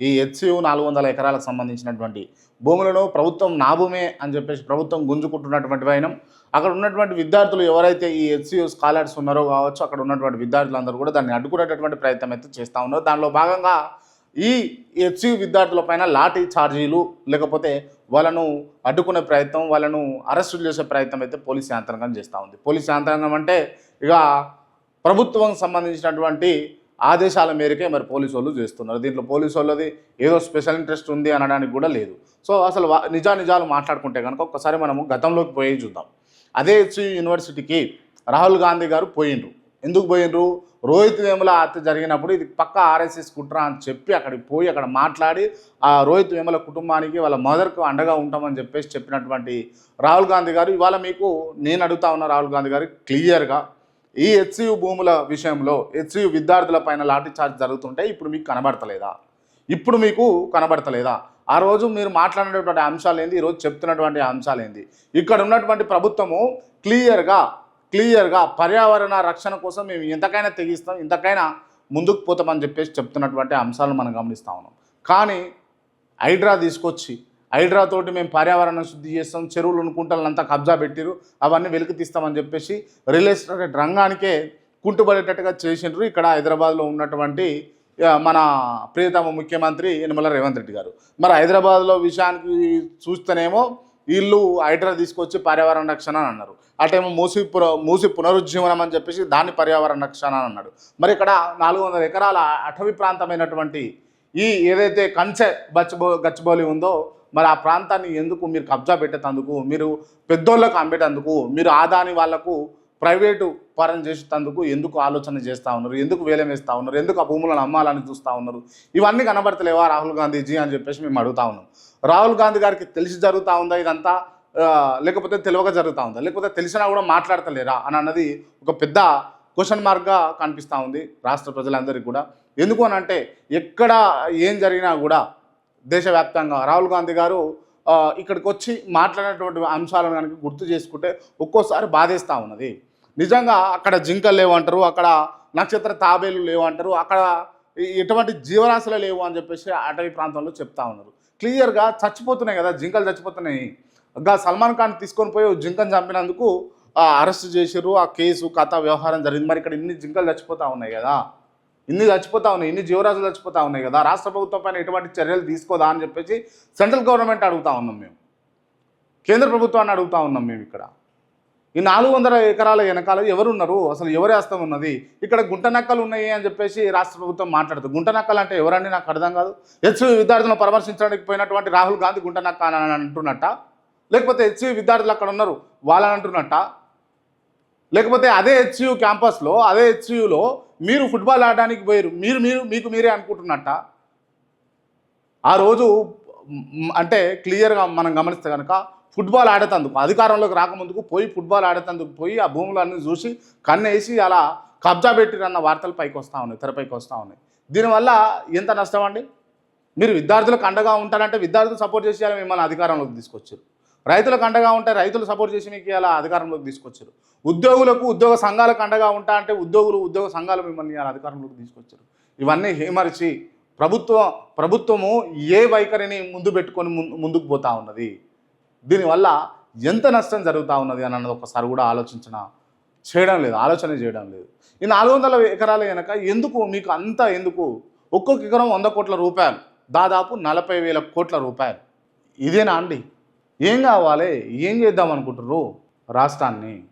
ఈ హెచ్సియు నాలుగు వందల ఎకరాలకు సంబంధించినటువంటి భూములను ప్రభుత్వం నా భూమే అని చెప్పేసి ప్రభుత్వం గుంజుకుంటున్నటువంటి వైనం. అక్కడ ఉన్నటువంటి విద్యార్థులు ఎవరైతే ఈ హెచ్సియు స్కాలర్స్ ఉన్నారో కావచ్చు అక్కడ ఉన్నటువంటి విద్యార్థులందరూ కూడా దాన్ని అడ్డుకునేటటువంటి ప్రయత్నం అయితే చేస్తూ ఉన్నారు. దానిలో భాగంగా ఈ హెచ్సియు విద్యార్థుల పైన లాఠీ ఛార్జీలు లేకపోతే వాళ్ళను అడ్డుకునే ప్రయత్నం వాళ్ళను అరెస్టు చేసే ప్రయత్నం అయితే పోలీస్ యాంత్రాంగం చేస్తూ ఉంది. పోలీస్ యాంత్రాంగం అంటే ఇక ప్రభుత్వం సంబంధించినటువంటి ఆదేశాల మేరకే మరి పోలీసు వాళ్ళు చేస్తున్నారు. దీంట్లో పోలీసు వాళ్ళది ఏదో స్పెషల్ ఇంట్రెస్ట్ ఉంది అనడానికి కూడా లేదు. సో అసలు నిజానిజాలు మాట్లాడుకుంటే కనుక ఒక్కసారి మనము గతంలోకి పోయి చూద్దాం. అదే యూనివర్సిటీకి రాహుల్ గాంధీ గారు పోయిండ్రు. ఎందుకు పోయినరు రోహిత్ వేముల హత్య జరిగినప్పుడు ఇది పక్క ఆర్ఎస్ఎస్ కుట్ర అని చెప్పి అక్కడికి పోయి అక్కడ మాట్లాడి ఆ రోహిత్ వేముల కుటుంబానికి వాళ్ళ మదర్కు అండగా ఉంటామని చెప్పేసి చెప్పినటువంటి రాహుల్ గాంధీ గారు ఇవాళ మీకు నేను అడుగుతా ఉన్న రాహుల్ గాంధీ గారు క్లియర్గా ఈ హెచ్సియు భూముల విషయంలో హెచ్సియు విద్యార్థుల పైన లాఠీ చార్జ్ జరుగుతుంటే ఇప్పుడు మీకు కనబడతలేదా? ఇప్పుడు మీకు కనబడతలేదా? ఆ రోజు మీరు మాట్లాడినటువంటి అంశాలు ఏంది ఈరోజు చెప్తున్నటువంటి అంశాలు ఏంది ఇక్కడ ఉన్నటువంటి ప్రభుత్వము క్లియర్గా క్లియర్గా పర్యావరణ రక్షణ కోసం మేము ఎంతకైనా తెగిస్తాం ఇంతకైనా ముందుకు పోతామని చెప్పేసి చెప్తున్నటువంటి అంశాలను మనం గమనిస్తా ఉన్నాం. కానీ హైడ్రా తీసుకొచ్చి హైడ్రా తోటి మేము పర్యావరణ శుద్ధి చేస్తాం చెరువులను కుంటలంతా కబ్జా పెట్టిరు అవన్నీ వెలికి తీస్తామని చెప్పేసి రియల్ ఎస్టేట్ రంగానికే కుంటుపడేటట్టుగా చేసిండ్రు. ఇక్కడ హైదరాబాద్లో ఉన్నటువంటి మన ప్రియతమ ముఖ్యమంత్రి యనమల రేవంత్ రెడ్డి గారు. మరి హైదరాబాద్లో విషయానికి చూస్తేనేమో వీళ్ళు హైడ్రా తీసుకొచ్చి పర్యావరణ రక్షణ అని అన్నారు. అటేమో మూసి పుర మూసి పునరుజ్జీవనం అని చెప్పేసి దాన్ని పర్యావరణ రక్షణ అని అన్నాడు. మరి ఇక్కడ నాలుగు వందల ఎకరాల అటవీ ప్రాంతమైనటువంటి ఈ ఏదైతే కంచె బచ్చబో గచ్చిబౌలి ఉందో మరి ఆ ప్రాంతాన్ని ఎందుకు మీరు కబ్జా పెట్టేటందుకు మీరు పెద్దోళ్ళకు అమ్మేటందుకు మీరు ఆదాని వాళ్ళకు ప్రైవేటు పరం చేసేటందుకు ఎందుకు ఆలోచన చేస్తూ ఉన్నారు? ఎందుకు వేలం వేస్తూ ఉన్నారు? ఎందుకు ఆ భూములను అమ్మాలని చూస్తూ ఉన్నారు? ఇవన్నీ కనబడతలేవా రాహుల్ గాంధీజీ అని చెప్పేసి మేము అడుగుతా ఉన్నాం. రాహుల్ గాంధీ గారికి తెలిసి జరుగుతూ ఉందా ఇదంతా? లేకపోతే తెలివగా జరుగుతూ ఉందా? లేకపోతే తెలిసినా కూడా మాట్లాడతలేరా అని అన్నది ఒక పెద్ద క్వశ్చన్ మార్క్గా కనిపిస్తూ ఉంది రాష్ట్ర ప్రజలందరికీ కూడా. ఎందుకు అని అంటే ఎక్కడ ఏం జరిగినా కూడా దేశవ్యాప్తంగా రాహుల్ గాంధీ గారు ఇక్కడికి వచ్చి మాట్లాడినటువంటి అంశాలను కనుక గుర్తు చేసుకుంటే ఒక్కోసారి బాధేస్తూ ఉన్నది. నిజంగా అక్కడ జింకలు లేవంటారు అక్కడ నక్షత్ర తాబేలు లేవంటారు అక్కడ ఎటువంటి జీవరాశులు లేవు అని చెప్పేసి అటవీ ప్రాంతంలో చెప్తా ఉన్నారు. క్లియర్గా చచ్చిపోతున్నాయి కదా జింకలు చచ్చిపోతున్నాయి. ఇంకా సల్మాన్ ఖాన్ తీసుకొని పోయి జింకను చంపినందుకు అరెస్ట్ చేసిర్రు ఆ కేసు కథ వ్యవహారం జరిగింది. మరి ఇక్కడ ఇన్ని జింకలు చచ్చిపోతూ ఉన్నాయి కదా. ఇన్ని చచ్చిపోతా ఉన్నాయి ఇన్ని జీవరాశులు చచ్చిపోతా ఉన్నాయి కదా రాష్ట్ర ప్రభుత్వం పైన ఎటువంటి చర్యలు తీసుకోదా అని చెప్పేసి సెంట్రల్ గవర్నమెంట్ అడుగుతా ఉన్నాం మేము. కేంద్ర ప్రభుత్వాన్ని అడుగుతా ఉన్నాం మేము ఇక్కడ. ఈ నాలుగు వందల ఎకరాల వెనకాల ఎవరు ఉన్నారు అసలు ఎవరి వేస్తాం ఉన్నది? ఇక్కడ గుంట నక్కలు ఉన్నాయి అని చెప్పేసి రాష్ట్ర ప్రభుత్వం మాట్లాడుతుంది. గుంట నక్కలు అంటే ఎవరండి? నాకు అర్థం కాదు. హెచ్వి విద్యార్థులను పరామర్శించడానికి పోయినటువంటి రాహుల్ గాంధీ గుంట నక్క అని అంటున్నట్ట? లేకపోతే హెచ్వి విద్యార్థులు అక్కడ ఉన్నారు వాళ్ళని అంటున్నట్ట? లేకపోతే అదే హెచ్యు క్యాంపస్లో అదే హెచ్యులో మీరు ఫుట్బాల్ ఆడడానికి పోయారు. మీరు మీరు మీకు మీరే అనుకుంటున్నట్ట? ఆ రోజు అంటే క్లియర్గా మనం గమనిస్తే కనుక ఫుట్బాల్ ఆడేటందుకు అధికారంలోకి రాకముందుకు పోయి ఫుట్బాల్ ఆడేటందుకు పోయి ఆ భూములన్నీ చూసి కన్నేసి అలా కబ్జా పెట్టిరన్న వార్తలు పైకి వస్తూ ఉన్నాయి తెరపైకి వస్తూ ఉన్నాయి. దీనివల్ల ఎంత నష్టం అండి? మీరు విద్యార్థులకు అండగా ఉంటారంటే విద్యార్థులు సపోర్ట్ చేసి మిమ్మల్ని అధికారంలోకి తీసుకొచ్చారు. రైతులకు అండగా ఉంటే రైతులు సపోర్ట్ చేసి మీకు ఇలా అధికారంలోకి తీసుకొచ్చారు. ఉద్యోగులకు ఉద్యోగ సంఘాలకు అండగా ఉంటా అంటే ఉద్యోగులు ఉద్యోగ సంఘాలు మిమ్మల్ని ఇలా అధికారంలోకి తీసుకొచ్చారు. ఇవన్నీ హేమరిచి ప్రభుత్వం ప్రభుత్వము ఏ వైఖరిని ముందు పెట్టుకొని ముందు- ముందుకు పోతా ఉన్నది? దీనివల్ల ఎంత నష్టం జరుగుతూ ఉన్నది అని అన్నది ఒకసారి కూడా ఆలోచించిన చేయడం లేదు ఆలోచన చేయడం లేదు. ఈ నాలుగు వందల ఎకరాల వెనక ఎందుకు మీకు అంతా ఎందుకు? ఒక్కొక్క ఎకరం వంద కోట్ల రూపాయలు దాదాపు నలభై వేల కోట్ల రూపాయలు. ఇదేనా అండి? ఏం కావాలి? ఏం చేద్దాం అనుకుంటుర్రు రాష్ట్రాన్ని?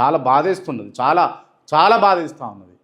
చాలా బాధేస్తున్నది. చాలా చాలా బాధేస్తూ ఉన్నది.